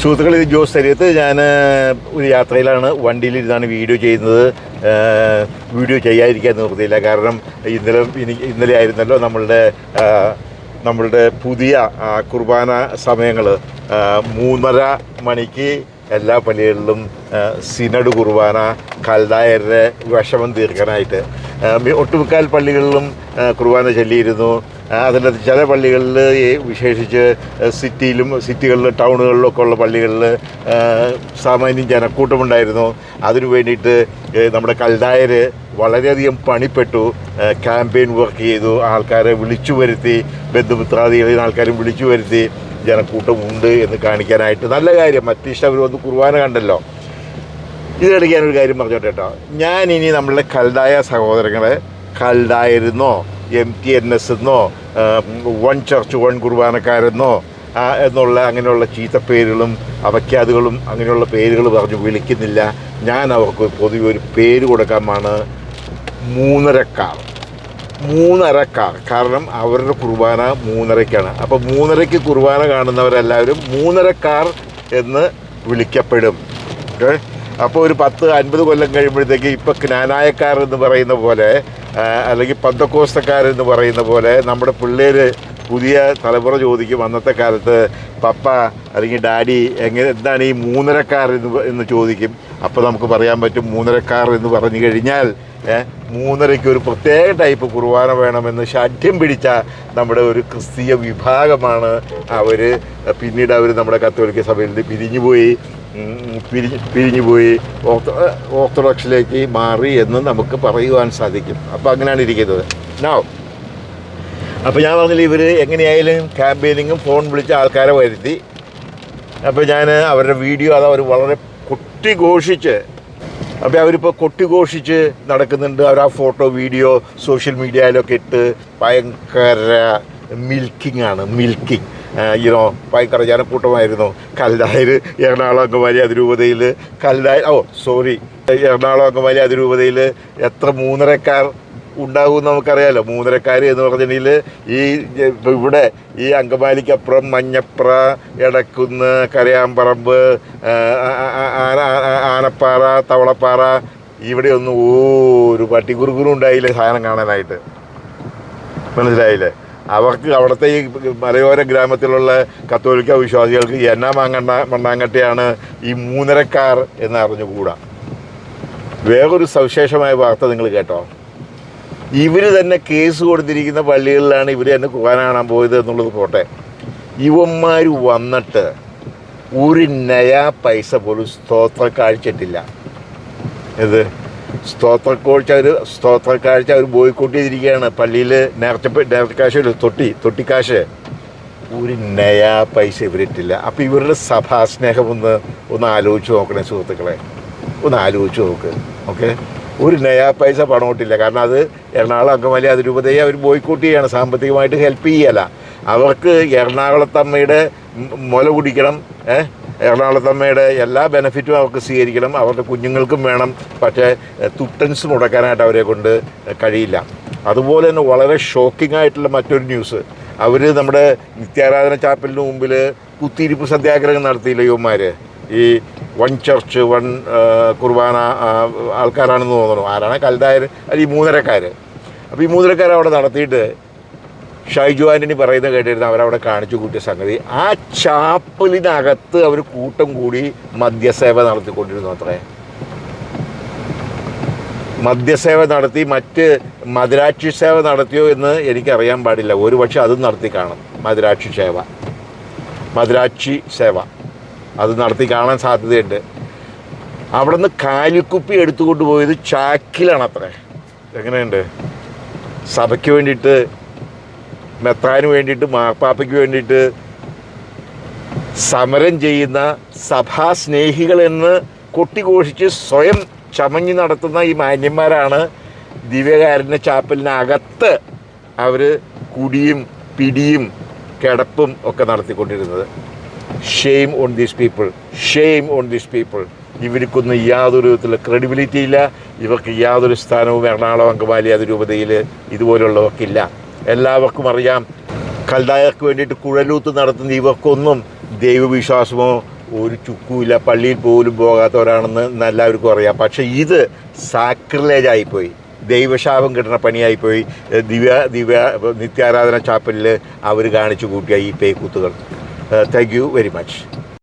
സുഹൃത്തുക്കൾ ഇത് ജോസ് ശരീരത്ത് ഞാൻ ഒരു യാത്രയിലാണ് വണ്ടിയിലിരുന്നാണ് വീഡിയോ ചെയ്യുന്നത്. വീഡിയോ ചെയ്യാതിരിക്കാൻ നിർത്തിയില്ല. കാരണം ഇന്നലെ ഇനി ഇന്നലെ ആയിരുന്നല്ലോ നമ്മളുടെ നമ്മളുടെ പുതിയ കുർബാന സമയങ്ങൾ മൂന്നര മണിക്ക് എല്ലാ പള്ളികളിലും സിനഡ് കുർബാന കൽദായരുടെ വിഷമം തീർക്കാനായിട്ട്. ഒട്ടുമുക്കാൽ പള്ളികളിലും കുർബാന ചൊല്ലിയിരുന്നു. അതിന്റെ ചില പള്ളികളിൽ വിശേഷിച്ച് സിറ്റിയിലും സിറ്റികളിൽ ടൗണുകളിലും ഒക്കെ ഉള്ള പള്ളികളിൽ സാമാന്യം ജനക്കൂട്ടമുണ്ടായിരുന്നു. അതിനു വേണ്ടിയിട്ട് നമ്മുടെ കൽദായർ വളരെയധികം പണിപ്പെട്ടു. ക്യാമ്പയിൻ വർക്ക് ചെയ്തു. ആൾക്കാരെ വിളിച്ചു വരുത്തി. ബന്ധുമിത്രാദികളിൽ നിന്ന് ആൾക്കാരും വിളിച്ചു വരുത്തി. ജനക്കൂട്ടമുണ്ട് എന്ന് കാണിക്കാനായിട്ട്. നല്ല കാര്യം. മറ്റിഷ്ടം അവർ വന്ന് കുർബാന കണ്ടല്ലോ. ഇതിനിടയ്ക്ക് ഞാനൊരു കാര്യം പറഞ്ഞോട്ടെ കേട്ടോ. ഞാൻ ഇനി നമ്മളുടെ കൽഡായ സഹോദരങ്ങളെ കൽഡായിരുന്നോ എം ടി എൻ എസ് എന്നോ വൺ ചർച്ച് വൺ കുർബാനക്കാരെന്നോ എന്നുള്ള അങ്ങനെയുള്ള ചീത്തപ്പേരുകളും അവഖ്യാതുകളും അങ്ങനെയുള്ള പേരുകൾ പറഞ്ഞ് വിളിക്കുന്നില്ല. ഞാൻ അവർക്ക് പൊതുവെ ഒരു പേര് കൊടുക്കാമാണ് മൂന്നരക്കാർ. മൂന്നരക്കാർ. കാരണം അവരുടെ കുർബാന മൂന്നരയ്ക്കാണ്. അപ്പോൾ മൂന്നരയ്ക്ക് കുർബാന കാണുന്നവരെല്ലാവരും മൂന്നരക്കാർ എന്ന് വിളിക്കപ്പെടും. ഓക്കെ? അപ്പോൾ ഒരു പത്ത് അൻപത് കൊല്ലം കഴിയുമ്പോഴത്തേക്ക് ഇപ്പോൾ ജ്ഞാനായക്കാർ എന്ന് പറയുന്ന പോലെ അല്ലെങ്കിൽ പന്തക്കോസ്തക്കാരെന്ന് പറയുന്ന പോലെ നമ്മുടെ പിള്ളേർ പുതിയ തലമുറ ചോദിക്കും അന്നത്തെ കാലത്ത് പപ്പ അല്ലെങ്കിൽ ഡാഡി എങ്ങനെ എന്താണ് ഈ മൂന്നരക്കാർ എന്ന് എന്ന് ചോദിക്കും. അപ്പോൾ നമുക്ക് പറയാൻ പറ്റും മൂന്നരക്കാർ എന്ന് പറഞ്ഞു കഴിഞ്ഞാൽ മൂന്നരയ്ക്ക് ഒരു പ്രത്യേക ടൈപ്പ് കുർബാന വേണമെന്ന് ശഠ്യം പിടിച്ച നമ്മുടെ ഒരു ക്രിസ്തീയ വിഭാഗമാണ് അവർ പിന്നീട് അവർ നമ്മുടെ കത്തോലിക്ക സഭയിൽ നിന്ന് പിരിഞ്ഞുപോയി. പിരിഞ്ഞ് പിരിഞ്ഞുപോയി ഓർത്തോ ഓർത്തഡോക്സിലേക്ക് മാറി എന്ന് നമുക്ക് പറയുവാൻ സാധിക്കും. അപ്പോൾ അങ്ങനെയാണ് ഇരിക്കുന്നത്. നോ അപ്പോൾ ഞാൻ പറഞ്ഞില്ല ഇവർ എങ്ങനെയായാലും ക്യാമ്പയിനിങ്ങും ഫോൺ വിളിച്ച ആൾക്കാരെ വരുത്തി. അപ്പോൾ ഞാൻ അവരുടെ വീഡിയോ അത് അവർ വളരെ കൊട്ടിഘോഷിച്ച് അപ്പോൾ അവരിപ്പോൾ കൊട്ടിഘോഷിച്ച് നടക്കുന്നുണ്ട്. അവർ ആ ഫോട്ടോ വീഡിയോ സോഷ്യൽ മീഡിയയിലൊക്കെ ഇട്ട് ഭയങ്കര മിൽക്കിംഗ് ആണ് മിൽക്കിംഗ് യുനോ ഭയങ്കര ജനക്കൂട്ടമായിരുന്നു കല്ലായർ എറണാകുളം അങ്കമാലി അതിരൂപതയിൽ കല്ലായ ഓ സോറി എറണാകുളം അങ്കമാലി അതിരൂപതയിൽ എത്ര മൂന്നരക്കാർ ഉണ്ടാകും നമുക്കറിയാലോ. മൂന്നരക്കാർ എന്ന് പറഞ്ഞിട്ടുണ്ടെങ്കിൽ ഈ ഇവിടെ ഈ അങ്കമാലിക്കപ്പുറം മഞ്ഞപ്ര എടക്കുന്ന് കരയാമ്പറമ്പ് ആനപ്പാറ തവളപ്പാറ ഇവിടെയൊന്നും ഒരു പട്ടിക്കുറുക്കുറും ഉണ്ടായില്ല സാധനം കാണാനായിട്ട്. മനസ്സിലായില്ലേ? അവർക്ക് അവിടുത്തെ ഈ മലയോര ഗ്രാമത്തിലുള്ള കത്തോലിക്ക വിശ്വാസികൾക്ക് എന്നാ മാങ്ങണ്ട മണ്ണാങ്കട്ടയാണ് ഈ മൂന്നരക്കാർ എന്ന് അറിഞ്ഞുകൂടാ. വേറൊരു സവിശേഷമായ വാർത്ത നിങ്ങൾ കേട്ടോ. ഇവർ തന്നെ കേസ് കൊടുത്തിരിക്കുന്ന പള്ളികളിലാണ് ഇവർ തന്നെ കുറാനാണാൻ പോയത് എന്നുള്ളത് പോട്ടെ. ഇവന്മാർ വന്നിട്ട് ഒരു നയാ പൈസ പോലും സ്തോത്രം കാഴ്ചിട്ടില്ല. ഇത് സ്തോത്ര കാഴ്ച അവർ സ്തോത്രക്കാഴ്ച അവർ ബോയ്ക്കോട്ട് ചെയ്തിരിക്കുകയാണ് പള്ളിയിൽ നേർച്ച നേർച്ചക്കാശ് തൊട്ടി തൊട്ടിക്കാശ്. ഒരു നയാ പൈസ ഇവരിട്ടില്ല അപ്പോൾ ഇവരുടെ സഭാസ്നേഹം ഒന്ന് ഒന്ന് ആലോചിച്ച് നോക്കണേ സുഹൃത്തുക്കളെ. ഒന്ന് ആലോചിച്ച് നോക്ക്. ഓക്കെ? ഒരു നയാ പൈസ പണമൊട്ടില്ല കാരണം അത് എറണാകുളം അങ്കമാലി അതിരൂപതയെ അവർ ബോയ്ക്കോട്ട് ചെയ്യാണ്. സാമ്പത്തികമായിട്ട് ഹെൽപ്പ് ചെയ്യല അവർക്ക് എറണാകുളത്തമ്മയുടെ മുല കുടിക്കണം. ഏഹ് എറണാകുളത്തമ്മയുടെ എല്ലാ ബെനിഫിറ്റും അവർക്ക് സ്വീകരിക്കണം. അവരുടെ കുഞ്ഞുങ്ങൾക്കും വേണം. പക്ഷേ തുട്ടൻസ് മുടക്കാനായിട്ട് അവരെ കൊണ്ട് കഴിയില്ല. അതുപോലെ തന്നെ വളരെ ഷോക്കിംഗ് ആയിട്ടുള്ള മറ്റൊരു ന്യൂസ് അവർ നമ്മുടെ നിത്യാരാധന ചാപ്പലിന് മുമ്പിൽ കുത്തിയിരിപ്പ് സത്യാഗ്രഹം നടത്തിയില്ല യുവന്മാർ ഈ വൺ ചർച്ച് വൺ കുർബാന ആൾക്കാരാണെന്ന് തോന്നുന്നു. ആരാണ്? കൽതായർ അല്ല ഈ മൂന്നരക്കാർ അപ്പോൾ ഈ മൂന്നരക്കാർ അവിടെ നടത്തിയിട്ട് ഷൈജു ആന്റണി പറയുന്നത് കേട്ടിരുന്ന അവരവിടെ കാണിച്ചു കൂട്ടിയ സംഗതി. ആ ചാപ്പലിനകത്ത് അവർ കൂട്ടം കൂടി മദ്യസേവ നടത്തിക്കൊണ്ടിരുന്നു അത്രേ. മദ്യസേവ നടത്തി മറ്റ് മധുരാക്ഷി സേവ നടത്തിയോ എന്ന് എനിക്കറിയാൻ പാടില്ല. ഒരു പക്ഷെ അതും നടത്തി കാണും. മധുരാക്ഷി സേവ. മധുരാക്ഷി സേവ. അത് നടത്തി കാണാൻ സാധ്യതയുണ്ട്. അവിടെ നിന്ന് കാലിക്കുപ്പി എടുത്തുകൊണ്ട് പോയത് ചാക്കിലാണ് അത്രേ എങ്ങനെയുണ്ട്? സഭയ്ക്ക് വേണ്ടിയിട്ട് മെത്രാന് വേണ്ടിയിട്ട് മാർപ്പാപ്പയ്ക്ക് വേണ്ടിയിട്ട് സമരം ചെയ്യുന്ന സഭാസ്നേഹികളെന്ന് കൊട്ടിഘോഷിച്ച് സ്വയം ചമഞ്ഞ് നടത്തുന്ന ഈ മാന്യന്മാരാണ് ദിവ്യകാരുണ്യ ചാപ്പലിനകത്ത് അവർ കുടിയും പിടിയും കിടപ്പും ഒക്കെ നടത്തിക്കൊണ്ടിരുന്നത്. Shame on these people shame on these people ഇവർക്കൊന്നും യാതൊരു വിധത്തിലുള്ള ക്രെഡിബിലിറ്റി ഇല്ല. ഇവർക്ക് യാതൊരു സ്ഥാനവും എറണാകുളം അങ്കമാലി അതിരൂപതയിൽ ഇതുപോലുള്ളവർക്കില്ല എല്ലാവർക്കും അറിയാം. കൽദായർക്ക് വേണ്ടിയിട്ട് കുഴലൂത്ത് നടത്തുന്ന ഇവർക്കൊന്നും ദൈവവിശ്വാസമോ ഒരു ചുക്കുമില്ല പള്ളിയിൽ പോലും പോകാത്തവരാണെന്ന് എല്ലാവർക്കും അറിയാം. പക്ഷേ ഇത് സാക്രിലേജ് ആയിപ്പോയി. ദൈവശാപം കിട്ടുന്ന പണിയായിപ്പോയി. ദിവ്യ ദിവ്യ നിത്യാരാധന ചാപ്പലിൽ അവർ കാണിച്ചു കൂട്ടിയ ഈ പേക്കൂത്തുകൾ. Thank you very much